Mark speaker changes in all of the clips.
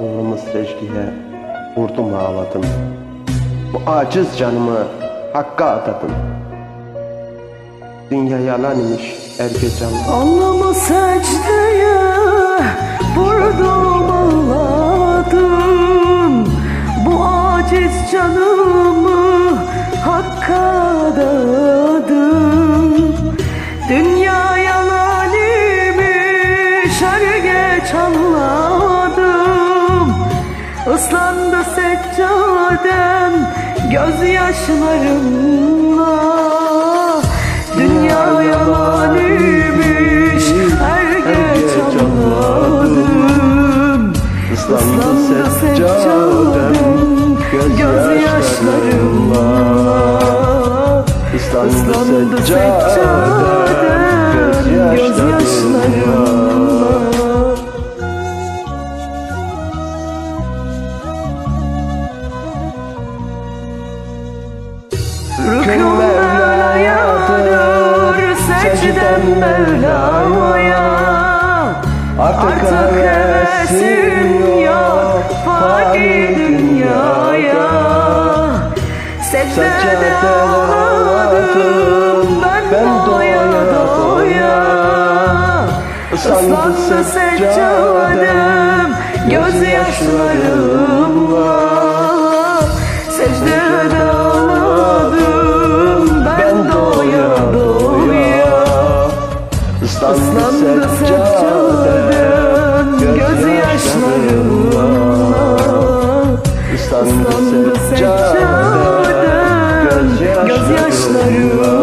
Speaker 1: Kılımız secdeye vurdum ağladım. Bu aciz canımı hakka adadım Dünya yalan imiş ergecan
Speaker 2: Alnımı secdeye vurdum Islandı seccadem gözyaşlarımla. Dünya yalan imiş her geç anladım. Islandı seccadem gözyaşlarımla. Islandı seccadem Mevla'yadır secdem Mevla'ya Artık hevesim yok fani dünyaya. Secdede ağladım ben doya doya Islandı seccadem gözyaşlarımla Islandı seccadem gözyaşlarımla. Islandı seccadem gözyaşlarımla.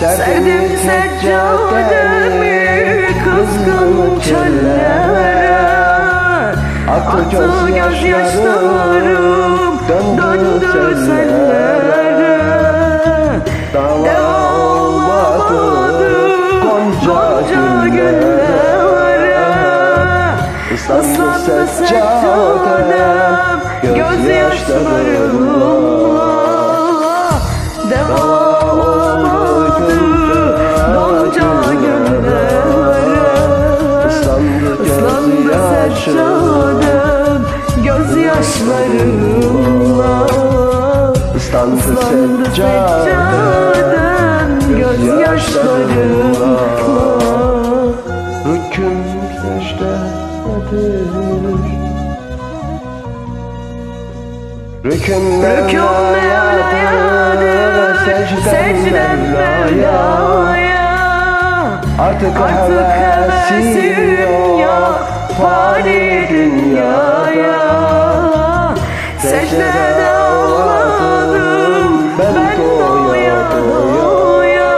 Speaker 2: Serdim seccademi kızgın çöllere Attı gözyaşlarım döndü sellere. Dağılmadı gonca güllere Islandı seccadem gözyaşlarımla. Olmadı güllere Islandı seccadem Gözyaşlarımla
Speaker 1: Islandı
Speaker 2: Islandı seccadem Gözyaşlarımla.
Speaker 1: Hüküm secdedir Rüküm
Speaker 2: Rükû Mevla'yadır Secden Mevla'ya.
Speaker 1: Artık,
Speaker 2: Artık hevesim yok fani dünyaya Secdede ağladım ben doya doya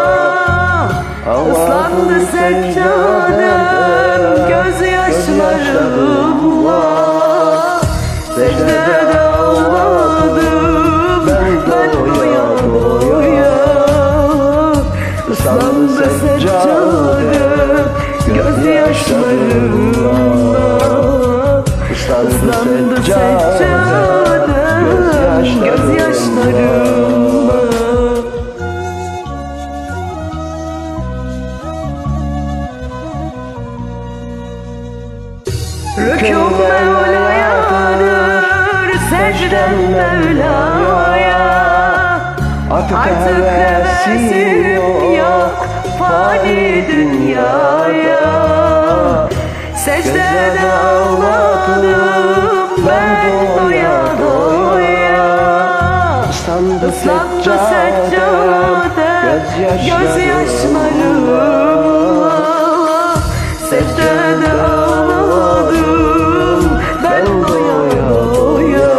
Speaker 2: Islandı seccadem gözyaşlarımla Secdede ağladım ben doya doya Islandı seccadem gözyaşlarımla Islandı seccadem gözyaşlarımla Rükû Mevla'yadır secden Mevla'ya
Speaker 1: Artık,
Speaker 2: Artık
Speaker 1: hevesim
Speaker 2: hevesim yok fani dünyaya. Secdede ağladım gözyaşlarımla Secdede ağladım ben doya doya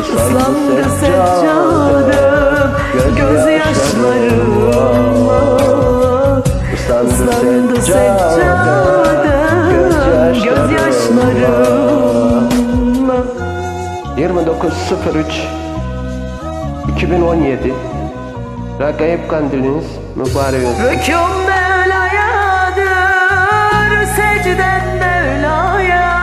Speaker 2: Islandı seccadem gözyaşlarımla Islandı seccadem gözyaşlarımla
Speaker 1: 29.03 2017 Rakayip kandiliniz mübarek olsun.
Speaker 2: Rükûm Mevla'yadır, secden Mevla'ya.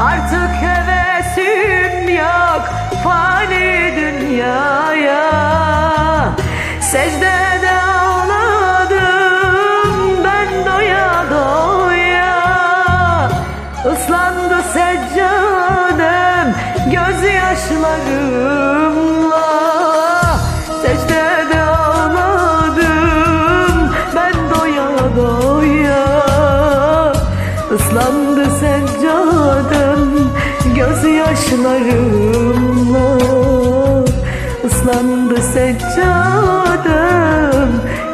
Speaker 2: Artık hevesim yok fani dünyaya. Secdede ağladım ben doya doya. Islandı seccadem gözyaşlarım. Gözyaşlarımla ıslandı seccadem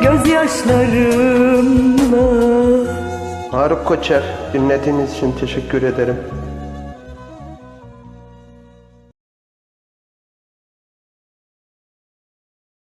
Speaker 2: Gözyaşlarımla
Speaker 1: Haruk Koçer dinlediğiniz için teşekkür ederim.